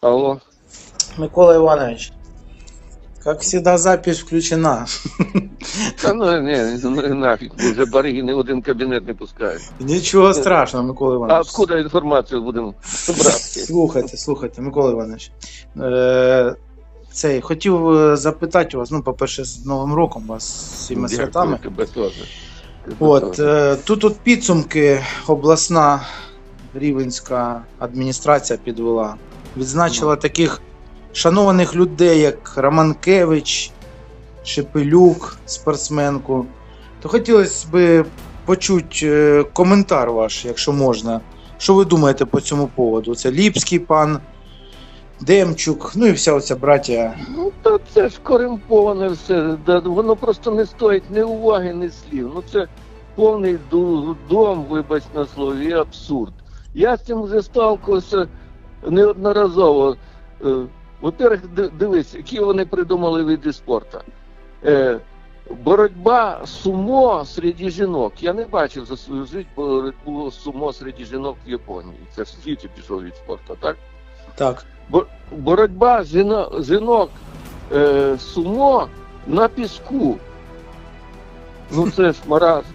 Алло. Микола Иванович, как всегда, запись включена. Та ну не, ну, нафіг, вже бариги ні в один кабінет не пускають. Нічого страшного, Микола А Іванович. откуда інформацію будемо брати? Слухайте, слухайте, Микола Іванович. Е, цей, хотів е, запитати вас, ну, по-перше, з Новим роком вас з всіма святами. Тебе теж. От, е, тут от підсумки обласна рівенська адміністрація підвела. Відзначила таких шанованих людей, як Романкевич, Шепелюк, спортсменку. То хотілося б почути е, коментар ваш, якщо можна. Що ви думаєте по цьому поводу? Це Ліпський пан, Демчук, ну і вся оця братія. Ну, та це ж корумповане все. Воно просто не стоїть ні уваги, ні слів. Ну це повний дом, вибач на слові, абсурд. Я з цим вже сталкувався неодноразово. Е, Во-первых, дивись, які вони придумали види спорту. Е, боротьба сумо серед жінок. Я не бачив за свою життя боротьбу сумо серед жінок в Японії. Це ж в світі пішов від спорту, так? Так. Боротьба жінок е, сумо на піску. Ну це ж маразм.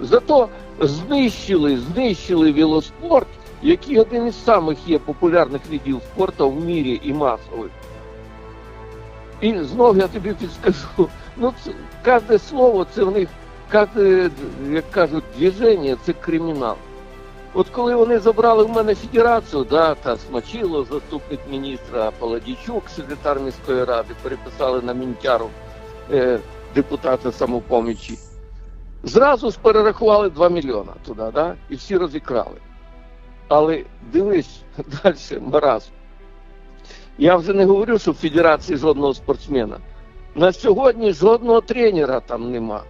Зато знищили, знищили велоспорт, який один із самих є популярних видів спорту в мірі і масових. І знов я тобі підскажу, ну це, кожне слово це в них, кожне, як кажуть, движення це кримінал. От коли вони забрали в мене федерацію, да, та Смачило, заступник міністра, Паладійчук, секретар міської ради, переписали на Мінтяру е, депутата самопомічі. Зразу ж перерахували 2 мільйона туди, да, і всі розікрали. Але дивись далі, маразм. Я вже не говорю, що в федерації жодного спортсмена. На сьогодні жодного тренера там нема.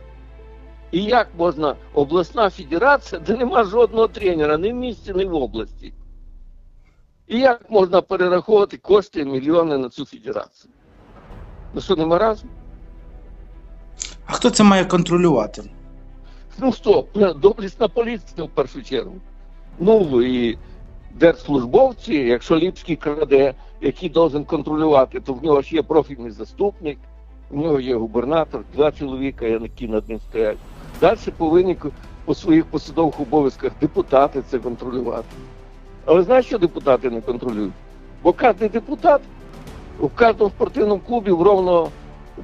І як можна обласна федерація, де нема жодного тренера ні в місті, ні в області. І як можна перераховувати кошти мільйони на цю федерацію? Ну що, не маразм? А хто це має контролювати? Ну хто? Доблісна поліція в першу чергу. Ну і держслужбовці, якщо Ліпський краде, який должен контролювати, то в нього ж є профільний заступник, в нього є губернатор, два чоловіка, які над ним стоять. Далі повинні по своїх посадових обов'язках депутати це контролювати. Але знаєш, що депутати не контролюють? Бо кожен депутат у кожному спортивному клубі ровно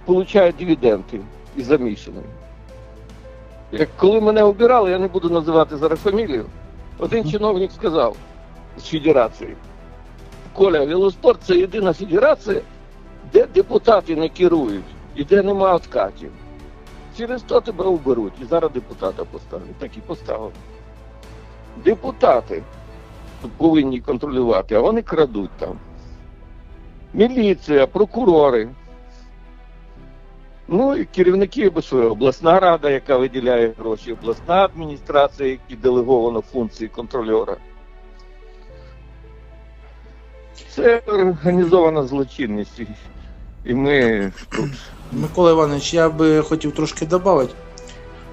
отримує дивіденди і замішаний. Як коли мене обирали, я не буду називати зараз фамілію. Один чиновник сказав з федерації: Коля, велоспорт це єдина федерація, де депутати не керують і де нема откатів. Через то тебе оберуть і зараз депутата поставлять. Так і поставили. Депутати повинні контролювати, а вони крадуть там. Міліція, прокурори. Ну і керівники обласна рада, яка виділяє гроші, обласна адміністрація, які делеговано функції контрольора. Це організована злочинність. І ми тут. Микола Іванович, я би хотів трошки додати.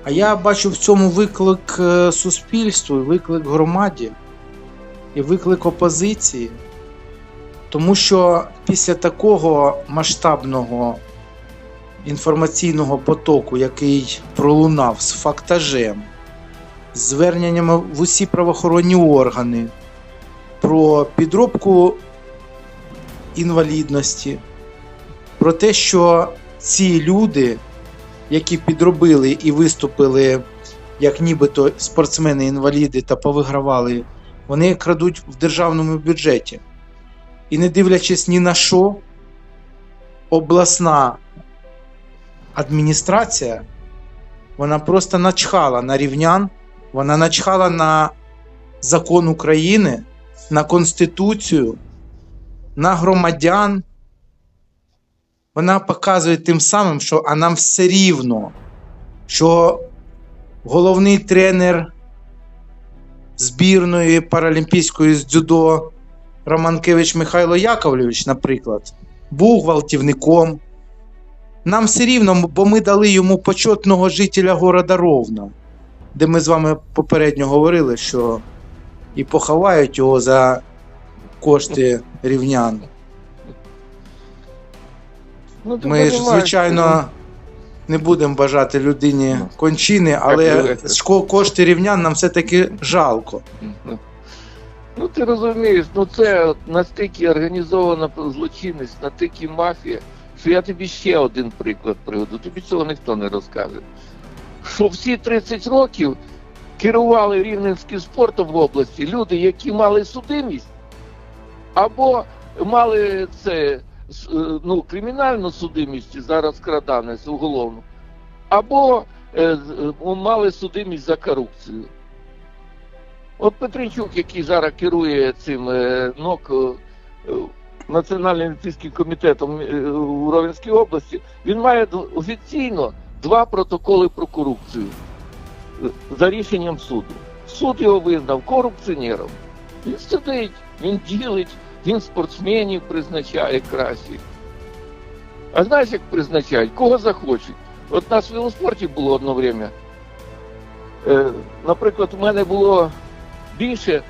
А я бачу в цьому виклик е, суспільству, виклик громаді і виклик опозиції. Тому що після такого масштабного інформаційного потоку, який пролунав з фактажем, з зверненнями в усі правоохоронні органи про підробку інвалідності, про те, що ці люди, які підробили і виступили як нібито спортсмени-інваліди та повигравали, вони крадуть в державному бюджеті. І не дивлячись ні на що, обласна адміністрація вона просто начхала на рівнян, вона начхала на закон України, на Конституцію, на громадян. Вона показує тим самим, що а нам все рівно, що головний тренер збірної паралімпійської з дзюдо Романкевич Михайло Яковлевич, наприклад, був гвалтівником. Нам все рівно, бо ми дали йому почетного жителя города Ровно, де ми з вами попередньо говорили, що і поховають його за кошти рівнян. Ну, ти Ми ж, звичайно, не будемо бажати людині Ну. кончини, але кошти рівнян нам все-таки жалко. Ну, Ну ти розумієш, ну це настільки організована злочинність, настільки мафія, що я тобі ще один приклад приведу. Тобі цього ніхто не розкаже. Що всі 30 років керували рівненським спортом в області люди, які мали судимість, або мали це е, ну, кримінальну судимість, зараз краданець уголовну, або е, е, мали судимість за корупцію. От Петренчук, який зараз керує цим е, НОК е, Національним олімпійським комітетом е, у Ровенській області, він має офіційно два протоколи про корупцію е, за рішенням суду. Суд його визнав корупціонером. Він сидить, він ділить, він спортсменів призначає кращих. А знаєш, як призначають? Кого захочуть? От нас в велоспорті було одно время. Е, наприклад, у мене було більше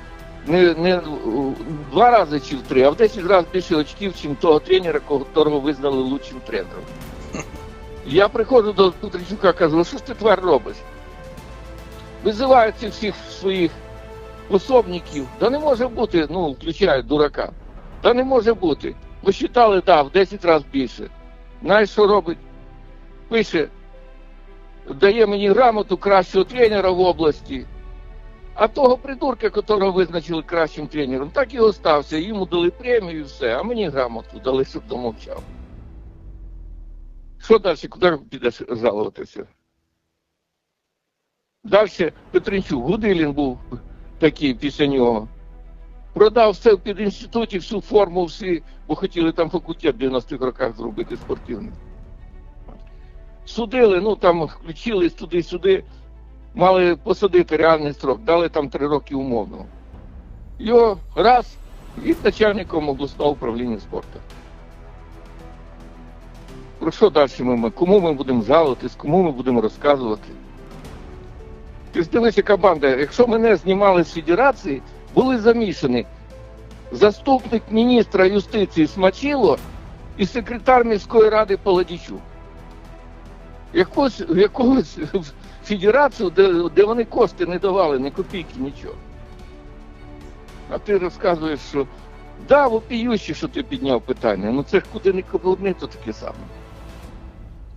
не, не в два рази чи в три, а в 10 разів більше очків, ніж того тренера, якого визнали лучшим тренером. Я приходжу до Петричука, кажу, «Ну, що ж ти твар робиш? Визивають цих всіх своїх пособників. Да не може бути, ну, включають дурака. Та не може бути. Посчитали, да, в 10 разів більше. Знаєш, що робить? Пише, дає мені грамоту кращого тренера в області. А того придурка, якого визначили кращим тренером, так і остався. Йому дали премію і все, а мені грамоту дали, щоб домовчав. Що далі? Куди підеш жалуватися? Далі Петренчук, Гудилін був такий після нього. Продав все в підінституті, всю форму, всі, бо хотіли там факультет в 90-х роках зробити спортивний. Судили, ну там включились туди-сюди, мали посадити реальний строк, дали там три роки умовно. Його раз від начальником обласного управління спорту. Про що далі ми? Кому ми будемо жалуватись, кому ми будемо розказувати? Ти ж дивись, яка банда. Якщо мене знімали з федерації, були замішані заступник міністра юстиції Смачило і секретар міської ради Паладічук. Якось, в федерацію, де, де вони кошти не давали, ні копійки, нічого. А ти розказуєш, що да, вопіюще, що ти підняв питання. Ну це куди не коверни, то таке саме.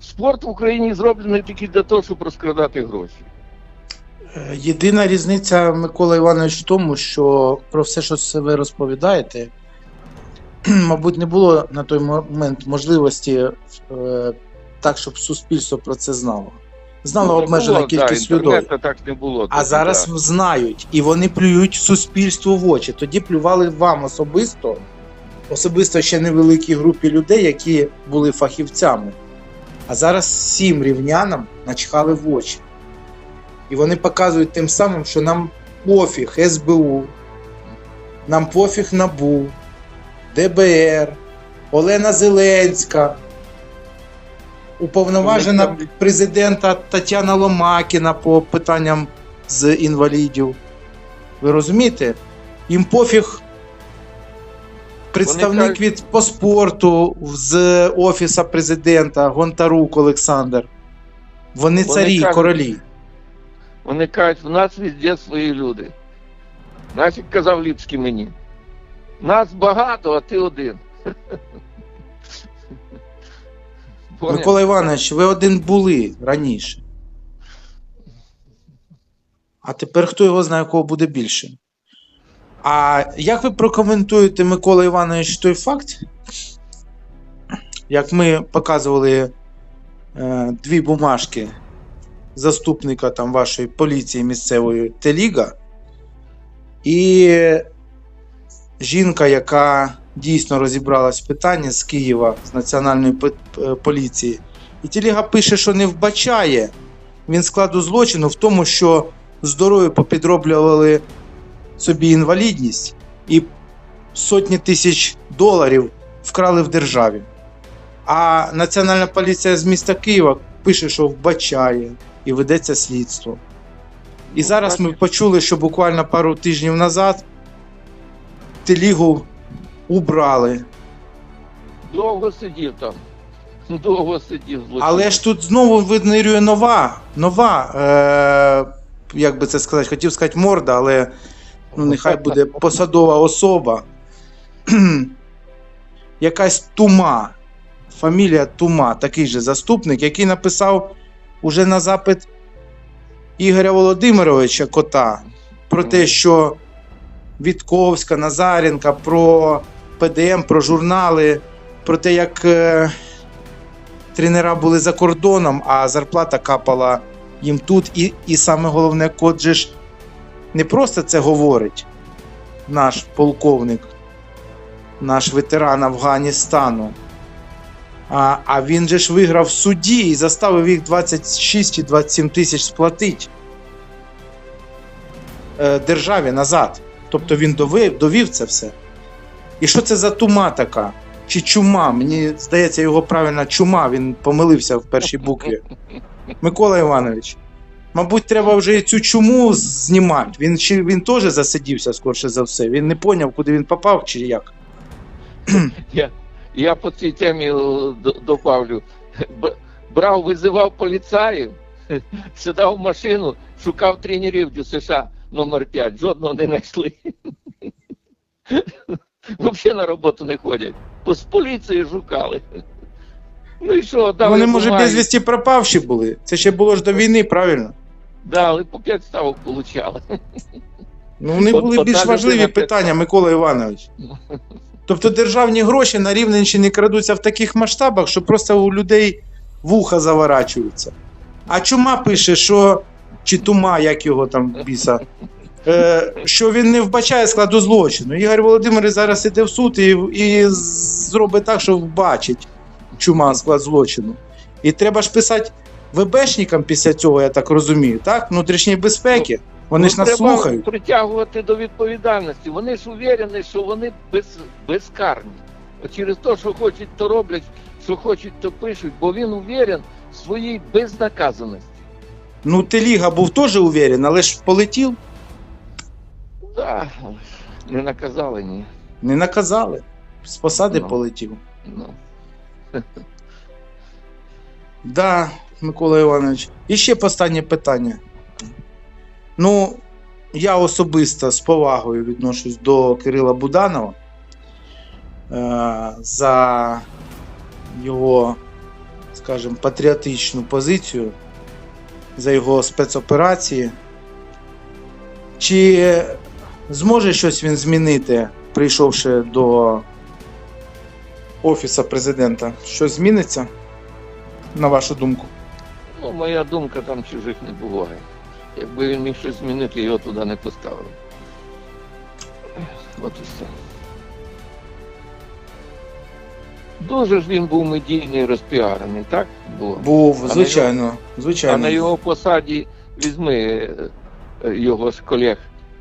Спорт в Україні зроблений тільки для того, щоб розкрадати гроші. Е, Єдина різниця, Микола Іванович, в тому, що про все, що ви розповідаєте, мабуть, не було на той момент можливості е, так, щоб суспільство про це знало. Знала Ну, обмежена було, кількість да, людей. так не було. А тоді, зараз да. знають, і вони плюють суспільству в очі. Тоді плювали вам особисто, особисто ще невеликій групі людей, які були фахівцями. А зараз всім рівнянам начхали в очі. І вони показують тим самим, що нам пофіг СБУ, нам пофіг НАБУ, ДБР, Олена Зеленська, уповноважена президента Тетяна Ломакіна по питанням з інвалідів. Ви розумієте? Їм пофіг представник від по спорту з офіса президента Гонтарук Олександр. Вони царі, кажуть- королі. Вони кажуть, в нас везде свої люди. Знаєш, казав Ліпський мені. Нас багато, а ти один. Микола Іванович, ви один були раніше. А тепер хто його знає, кого буде більше. А як ви прокоментуєте, Микола Іванович, той факт, як ми показували е, дві бумажки заступника там вашої поліції місцевої Теліга, і жінка, яка дійсно розібралась в питанні з Києва, з національної п- поліції, і Теліга пише, що не вбачає він складу злочину в тому, що здоров'я попідроблювали собі інвалідність і сотні тисяч доларів вкрали в державі. А Національна поліція з міста Києва пише, що вбачає і ведеться слідство. І зараз ми почули, що буквально пару тижнів назад Телігу убрали. Довго сидів там. Довго сидів злочинець. Але ж тут знову винирює нова, нова, е, як би це сказати, хотів сказати морда, але ну, нехай буде посадова особа. Якась тума. Фамілія Тума, такий же заступник, який написав уже на запит Ігоря Володимировича Кота про те, що Вітковська, Назаренка, про ПДМ, про журнали, про те, як е, тренера були за кордоном, а зарплата капала їм тут. І, і саме головне, кот ж не просто це говорить, наш полковник, наш ветеран Афганістану. А, а він же ж виграв в суді і заставив їх 26 чи 27 тисяч сплатити е, державі назад. Тобто він довів, довів це все. І що це за тума така? Чи чума? Мені здається, його правильно чума, він помилився в першій букві. Микола Іванович, мабуть, треба вже цю чуму знімати. Він, чи, він теж засидівся, скорше за все. Він не поняв, куди він попав, чи як. Я, я по цій темі е, добавлю. Брав, визивав поліцаїв, сідав в машину, шукав тренерів ДЮСШ номер 5 жодного не знайшли. Взагалі на роботу не ходять. Бо з поліції шукали. Ну і що, дали Вони, може, бумаги, безвісті пропавші були. Це ще було ж до війни, правильно? дали, по 5 ставок получали. Ну, вони От- були більш важливі питання, Микола Іванович. Тобто державні гроші на Рівненщині крадуться в таких масштабах, що просто у людей вуха заворачуються. А чума пише, що чи тума, як його там біса, що він не вбачає складу злочину. Ігор Володимирович зараз іде в суд і, і зробить так, що вбачить чума склад злочину. І треба ж писати ВБшникам після цього, я так розумію, так? Внутрішньої безпеки. Вони Ну, ж нас треба слухають. притягувати до відповідальності. Вони ж уверені, що вони без, безкарні. Через те, що хочуть, то роблять, що хочуть, то пишуть, бо він уверен в своїй безнаказаності. Ну, Теліга був теж уверен, але ж полетів, Да, не наказали ні. не наказали. З посади Ну. полетів. Ну. Да, Микола Іванович. І ще останнє питання. Ну, я особисто з повагою відношусь до Кирила Буданова е, за його, скажімо, патріотичну позицію, за його спецоперації. Чи зможе щось він змінити, прийшовши до Офіса президента? Щось зміниться, на вашу думку? ну, моя думка, там чужих не буває. Якби він міг щось змінити, його туди не поставили. От і все. Дуже ж він був медійний розпіарений, так? Було? Був, на звичайно, А на його посаді візьми е, його ж колег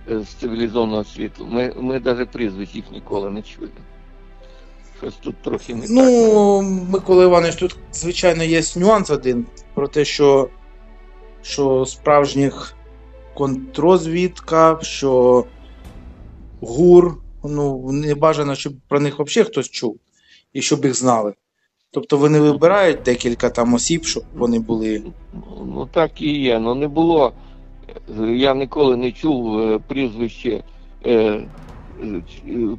з цивілізованого світу. Ми, ми навіть прізвищ їх ніколи не чули. Щось тут трохи не так. Ну, Микола Іванович, тут, звичайно, є нюанс один про те, що, що справжніх контррозвідка, що ГУР, ну, не бажано, щоб про них взагалі хтось чув і щоб їх знали. Тобто вони вибирають декілька там осіб, щоб вони були. Ну, Ну так і є. Ну не було. Я ніколи не чув е, прізвище е, е,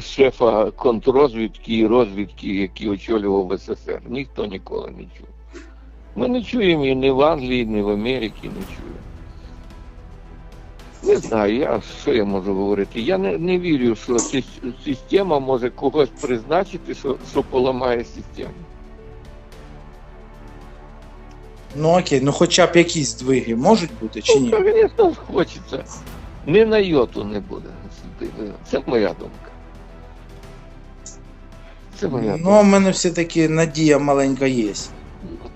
шефа контррозвідки і розвідки, який очолював СССР. Ніхто ніколи не чув. Ми не чуємо і ні в Англії, ні в Америці не чуємо. Не знаю, я що я можу говорити. Я не, не вірю, що система може когось призначити, що, що поламає систему. Ну окей, ну хоча б якісь здвиги можуть бути чи ні? Ну, звісно, хочеться. Ні на йоту не буде. Це моя думка. Це моя Ну, а в мене все-таки надія маленька є.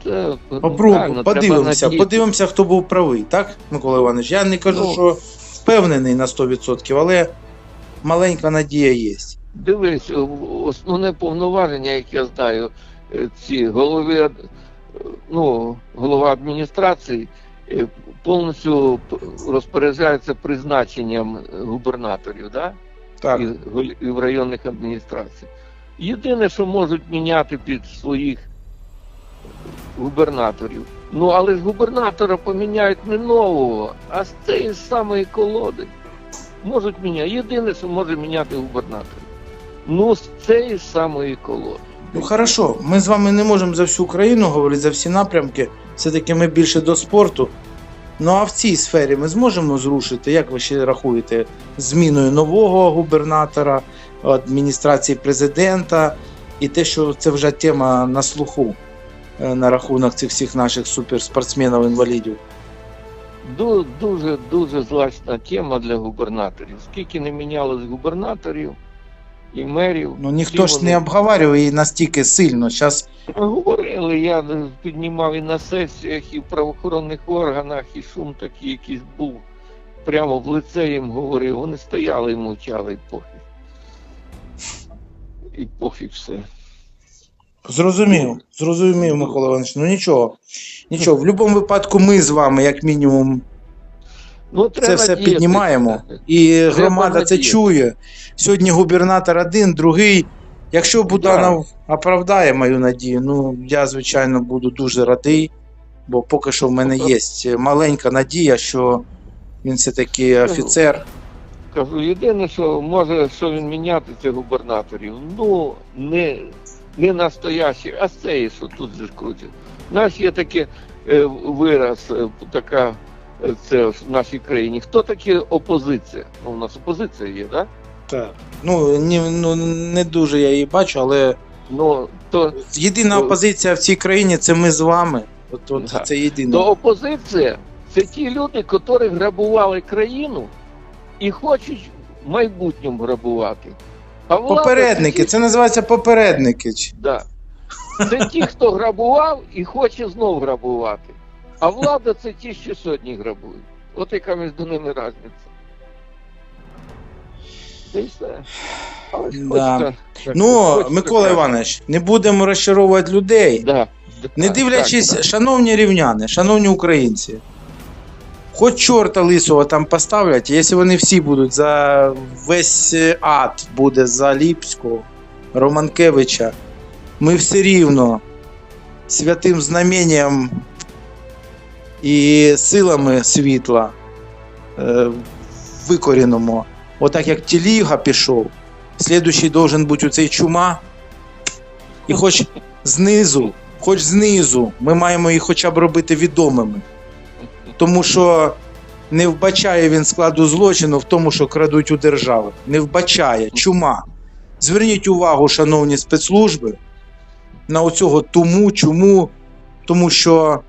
Це, ну, Попробуй, правильно, треба подивимося, надіятися. подивимося, хто був правий, так, Микола Іванович? Я не кажу, Ну. що впевнений на 100%, але маленька надія є. Дивись, основне повноваження, як я знаю, е, ці голови, ну, голова адміністрації е, повністю розпоряджається призначенням губернаторів, да? Так. і, і в районних адміністраціях. Єдине, що можуть міняти під своїх губернаторів. Ну, але ж губернатора поміняють не нового, а з цієї самої колоди. Можуть міняти. Єдине, що може міняти губернатора. Ну, з цієї самої колоди. Ну хорошо, ми з вами не можемо за всю Україну говорити, за всі напрямки. Все-таки ми більше до спорту. Ну а в цій сфері ми зможемо зрушити, як ви ще рахуєте, зміною нового губернатора, адміністрації президента і те, що це вже тема на слуху е, на рахунок цих всіх наших суперспортсменів-інвалідів. Дуже дуже злачна тема для губернаторів. Скільки не мінялось губернаторів і мерів. Ну ніхто ж не обговорює її настільки сильно. Зараз Говорили, я піднімав і на сесіях, і в правоохоронних органах, і шум такий якийсь був. Прямо в лице їм говорив. Вони стояли і мовчали, і пофіг. І пофіг все. Зрозумів, зрозумів, Микола Іванович. Ну нічого. Нічого, в будь-якому випадку ми з вами, як мінімум, Ну, це все надіятися. піднімаємо. І громада це надіятися. чує. Сьогодні губернатор один, другий. Якщо Буданов оправдає мою надію, ну я звичайно буду дуже радий, бо поки що в мене Ну, є маленька надія, що він все-таки офіцер. Кажу, єдине, що може, що він міняти це губернаторів. Ну, не, не настоящі, а це, що тут же крутять. У нас є таке е, вираз, е, така це в нашій країні. Хто таке опозиція? Ну, у нас опозиція є, так? Так. Ну, ні, ну не дуже я її бачу, але Ну, то, єдина Ну, опозиція в цій країні це ми з вами. От, от Да. це єдина. то опозиція це ті люди, які грабували країну і хочуть в майбутньому грабувати. А влада Попередники, це це називається попередники. Да. Це ті, хто грабував і хоче знов грабувати. А влада це ті, що сьогодні грабують. От яка між ними різниця. Да. Ну, Микола. Іванович, не будемо розчаровувати людей. Да. Не дивлячись, так, так. шановні рівняни, шановні українці, хоч чорта лисого там поставлять, якщо вони всі будуть за весь ад буде за Ліпського, Романкевича, ми все рівно святим знаменням і силами світла е, викорінимо. Отак як Тіліга пішов, слідуючий должен бути оцей чума. І хоч знизу хоч знизу, ми маємо їх хоча б робити відомими. Тому що не вбачає він складу злочину в тому, що крадуть у держави. Не вбачає, чума. Зверніть увагу, шановні спецслужби, на оцього тому, чому, тому що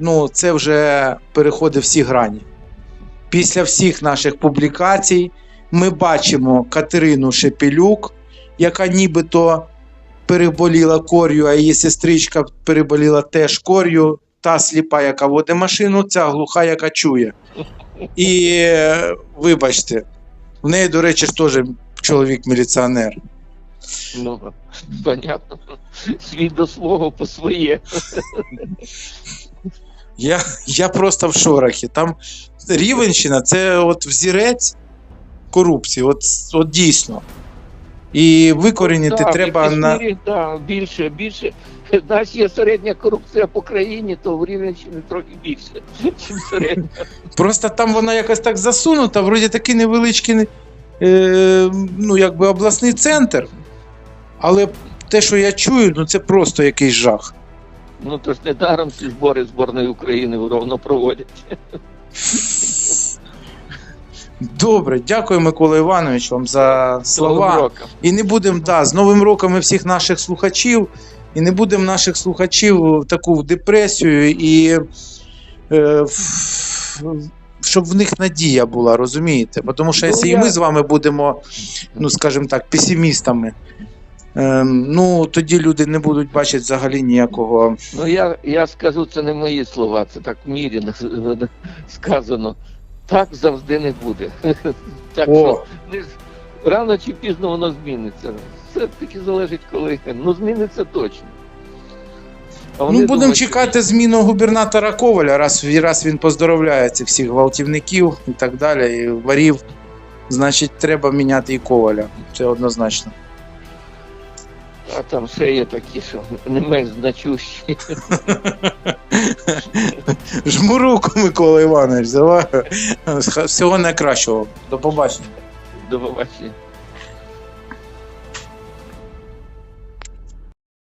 ну, це вже переходить всі грані. Після всіх наших публікацій ми бачимо Катерину Шепелюк, яка нібито переболіла кор'ю, а її сестричка переболіла теж кор'ю. Та сліпа, яка водить машину, ця глуха, яка чує. І вибачте, в неї, до речі, теж чоловік міліціонер. Ну, понятно. Свій до свого по своє. Я, я просто в шорохі. Там Рівенщина це от взірець корупції, от, от дійсно. І викорінити Да, треба якійсь на. мірі, да, більше, більше. Знаєш, є середня корупція по країні, то в Рівненщині трохи більше, ніж середня. Просто там вона якось так засунута, вроді такий невеличкий е, ну, якби обласний центр. Але те, що я чую, ну це просто якийсь жах. Ну то ж недаром ці збори зборної України ровно проводять. Добре, дякую, Микола Іванович, вам за слова. Новим роком. І не будемо да, з Новим роком і всіх наших слухачів. І не будемо наших слухачів в таку депресію і е, в- щоб в них надія була, розумієте? Бо Тому що Ну, якщо і я- ми з вами будемо, ну скажімо так, песимістами, е, ну тоді люди не будуть бачити взагалі ніякого. Ну я, я скажу, це не мої слова, це так мірі сказано. Так завжди не буде. Так О. що не рано чи пізно воно зміниться. Все таки залежить коли. Ну зміниться точно. А Ну, будемо думають, чекати зміну губернатора Коваля, раз, раз він поздоровляє цих всіх гвалтівників і так далі, і ворів. Значить, треба міняти і коваля. Це однозначно. А там ще є такі, що не менш значущі. Жму руку, Микола Іванович. Давай. Всього найкращого. До побачення. До побачення.